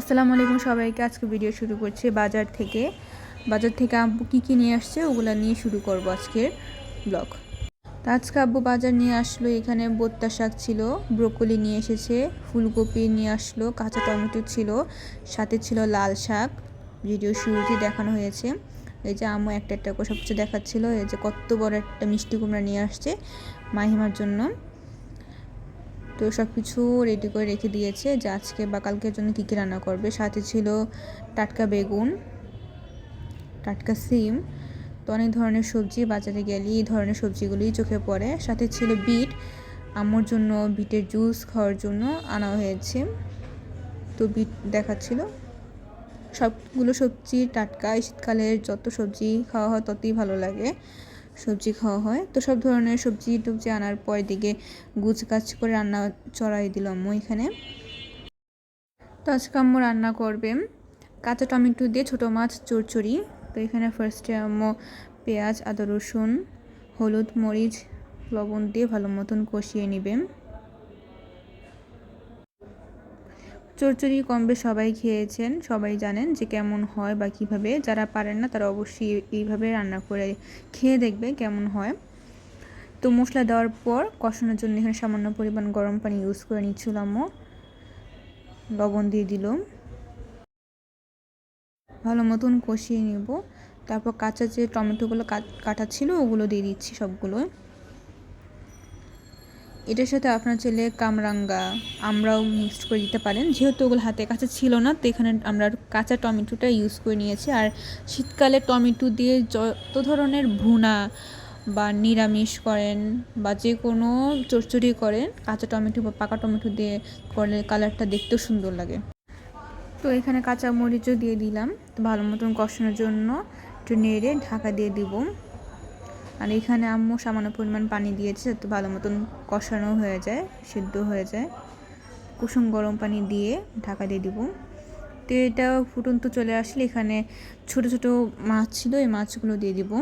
আসসালামু আলাইকুম সবাইকে। আজকে ভিডিও শুরু করছি বাজার থেকে। বাজার থেকে আব্বু কী কী নিয়ে আসছে ওগুলো নিয়ে শুরু করব আজকের ব্লগ তো আজকে আব্বু বাজার নিয়ে আসলো, এখানে বোত্তা শাক ছিল, ব্রোকলি নিয়ে এসেছে, ফুলকপি নিয়ে আসলো, কাঁচা টমেটো ছিল, সাথে ছিল লাল শাক। ভিডিও শুরুতেই দেখানো হয়েছে। এই যে আম্মু একটা একটা করে সব কিছু দেখাচ্ছিল, এই যে কত বড় একটা মিষ্টি কুমড়া নিয়ে আসছে মাহিমার জন্য। তো সব কিছু রেডি করে রেখে দিয়েছে যে আজকে বা কালকের জন্য কী কী রান্না করবে। সাথে ছিল টাটকা বেগুন, টাটকা সিম, তো অনেক ধরনের সবজি, বাজারে গেলে এই ধরনের সবজিগুলোই চোখে পড়ে। সাথে ছিল বিট আমার জন্য বিটের জুস খাওয়ার জন্য আনা হয়েছে। তো বিট দেখাচ্ছিল। সবগুলো সবজি টাটকা শীতকালের যত সবজি খাওয়া হয় ততই ভালো লাগে। সবজি খাওয়া হয়। তো সব ধরনের সবজি টবজি আনার পর দিকে গুছ গাছ করে রান্না চড়াই দিল আম্মু এখানে। তো আজকে আম্মু রান্না করবে কাঁচা টমেটো দিয়ে ছোটো মাছ চড়চড়ি। তো এখানে ফার্স্টে আম্মু পেঁয়াজ, আদা রসুন, হলুদ মরিচ, লবণ দিয়ে ভালো মতন কষিয়ে নেবে। চচ্চড়ি কম বেশ সবাই খেয়েছেন। সবাই জানেন যে কেমন হয় বা কীভাবে। যারা পারেন না, তারা অবশ্যই এইভাবে রান্না করে খেয়ে দেখবে কেমন হয়। তো মশলা দেওয়ার পর কষানোর জন্য এখানে সামান্য পরিমাণ গরম পানি ইউজ করে নিচ্ছিলাম লবণ দিয়ে দিল ভালো মতন কষিয়ে নেব। তারপর কাঁচা যে টমেটোগুলো কাটা ছিল, ওগুলো দিয়ে দিচ্ছি সবগুলো এটার সাথে আপনার ছেলে কামরাঙ্গা আমরাও মিক্সড করে দিতে পারেন। যেহেতু ওগুলো হাতে কাছে ছিল না, তো এখানে আমরা কাঁচা টমেটোটা ইউজ করে নিয়েছি। আর শীতকালে টমেটো দিয়ে যত ধরনের ভুনা বা নিরামিষ করেন বা যে কোনো চচ্চড়ি করেন, কাঁচা টমেটো বা পাকা টমেটো দিয়ে করলে কালারটা দেখতেও সুন্দর লাগে। তো এখানে কাঁচা মরিচও দিয়ে দিলাম। তো ভালো মতন কষানোর জন্য একটু নেড়ে ঢাকা দিয়ে দিব। আর এখানে আম্মু সামান্য পরিমাণ পানি দিয়েছে, যাতে ভালো মতন কষানো হয়ে যায়, সিদ্ধ হয়ে যায়। কুসুম গরম পানি দিয়ে ঢাকা দিয়ে দিব। তো এটা ফুটন্ত চলে আসলে এখানে ছোট ছোট মাছ ছিল, এই মাছগুলো দিয়ে দিব।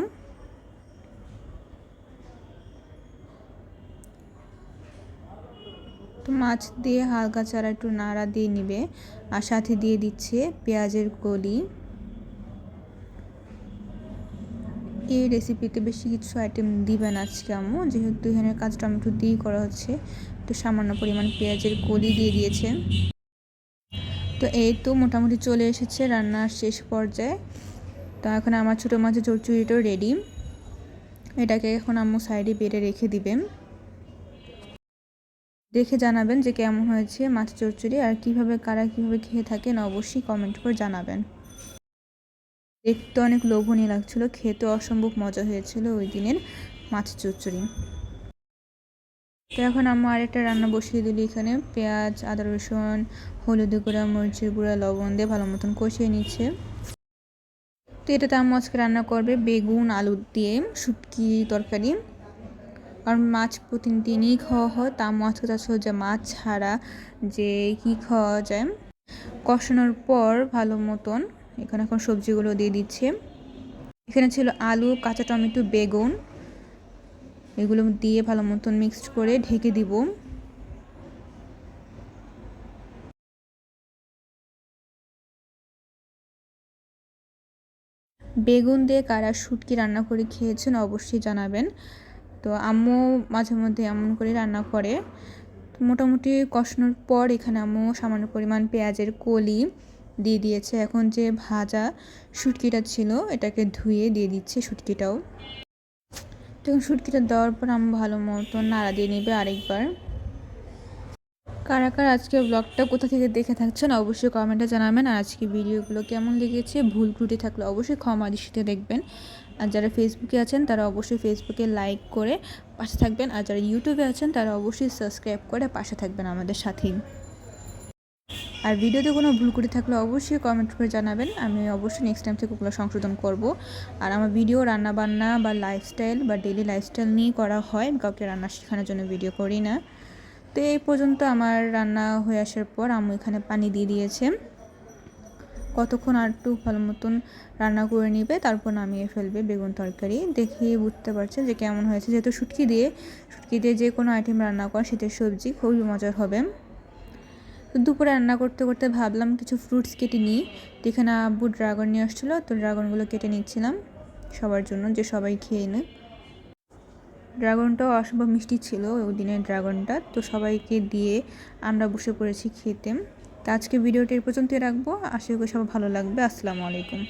তো মাছ দিয়ে হালকা চারা একটু নাড়া দিয়ে নিবে। আর সাথে দিয়ে দিচ্ছে পেঁয়াজের কলি। এই রেসিপিতে বেশি কিছু আইটেম দিবেন আজকে আম্মু। যেহেতু এখানে কাঁচা টমেটো দিয়েই করা হচ্ছে। তো সামান্য পরিমাণ পেঁয়াজের কলি দিয়ে দিয়েছে। তো এই তো মোটামুটি চলে এসেছে রান্নার শেষ পর্যায়ে। তো এখন আমার ছোটো মাছের চড়চুড়িটাও রেডি এটাকে এখন আম্মু সাইডে বেড়ে রেখে দিবেন। দেখে জানাবেন যে কেমন হয়েছে মাছ চড়চড়ি আর কীভাবে, কারা কীভাবে খেয়ে থাকেন অবশ্যই কমেন্ট করে জানাবেন। দেখতে অনেক লোভনীয় লাগছিল, খেতে অসম্ভব মজা হয়েছিল ওই দিনের মাছ চচ্চড়ি। তো এখন আম্মা আরেকটা রান্না বসিয়ে দিলি এখানে, পেঁয়াজ, আদা রসুন, হলুদ গুঁড়া, মরিচের গুঁড়া, লবণ দিয়ে ভালো মতন কষিয়ে নিচ্ছে। তো এটাতে আম্মু আজকে রান্না করবে বেগুন, আলু দিয়ে শুটকি তরকারি। কারণ মাছ প্রতিদিনই খাওয়া হয়, তা আম্মু আজকে চাচ্ছে যে মাছ ছাড়া যে কী খাওয়া যায়। কষানোর পর ভালো মতন এখানে এখন সবজিগুলো দিয়ে দিচ্ছে। এখানে ছিল আলু, কাঁচা টমেটো, বেগুন। এগুলো দিয়ে ভালো মতন মিক্সড করে ঢেকে দিব। বেগুন দিয়ে কারা শুটকি রান্না করে খেয়েছেন অবশ্যই জানাবেন। তো আম্মু মাঝে মধ্যে এমন করে রান্না করে। মোটামুটি কষানোর পর এখানে আম্মু সামান্য পরিমাণ পেঁয়াজের কলি দিয়ে দিয়েছে। এখন যে ভাজা শুটকিটা ছিল, এটাকে ধুয়ে দিয়ে দিচ্ছে শুটকিটাও। তখন শুটকিটা দেওয়ার পর আমি ভালো মতো নাড়া দিয়ে নেবে আরেকবার। কারা কারা আজকে ব্লগটা কোথা থেকে দেখে থাকছেন অবশ্যই কমেন্টে জানাবেন। আর আজকে ভিডিওগুলো কেমন লেগেছে, ভুল ত্রুটি থাকলে অবশ্যই ক্ষমা দৃষ্টিতে দেখবেন। আর যারা ফেসবুকে আছেন, তারা অবশ্যই ফেসবুকে লাইক করে পাশে থাকবেন। আর যারা ইউটিউবে আছেন, তারা অবশ্যই সাবস্ক্রাইব করে পাশে থাকবেন আমাদের সাথেই। আর ভিডিওতে কোনো ভুল করে থাকলে অবশ্যই কমেন্ট করে জানাবেন। আমি অবশ্যই নেক্সট টাইম থেকে ওগুলো সংশোধন করব। আর আমার ভিডিও রান্না বান্না বা লাইফস্টাইল বা ডেলি লাইফস্টাইল নিয়ে করা হয় কাউকে রান্না শেখানোর জন্য ভিডিও করি না। তো এই পর্যন্ত আমার রান্না হয়ে আসার পর আমি এখানে পানি দিয়ে দিয়েছে। কতক্ষণ আর একটু ভালো মতন রান্না করে নিবে, তারপর নামিয়ে ফেলবে বেগুন তরকারি। দেখে বুঝতে পারছে যে কেমন হয়েছে। যেহেতু শুটকি দিয়ে শুটকি দিয়ে যে কোনো আইটেম রান্না করা, শীতের সবজি খুবই মজার হবে। তো দুপুরে রান্না করতে করতে ভাবলাম কিছু ফ্রুটস কেটে নিই। তো এখানে আব্বু ড্রাগন নিয়ে আসছিল, তো ড্রাগনগুলো কেটে নিচ্ছিলাম। সবার জন্য, যে সবাই খেয়ে নেয় ড্রাগনটাও অসম্ভব মিষ্টি ছিল ওই দিনের ড্রাগনটা তো সবাইকে দিয়ে আমরা বসে পড়েছি খেতে। তো আজকে ভিডিওটি পর্যন্তই রাখব। আশা করি সবাই ভালো লাগবে। আসসালামু আলাইকুম।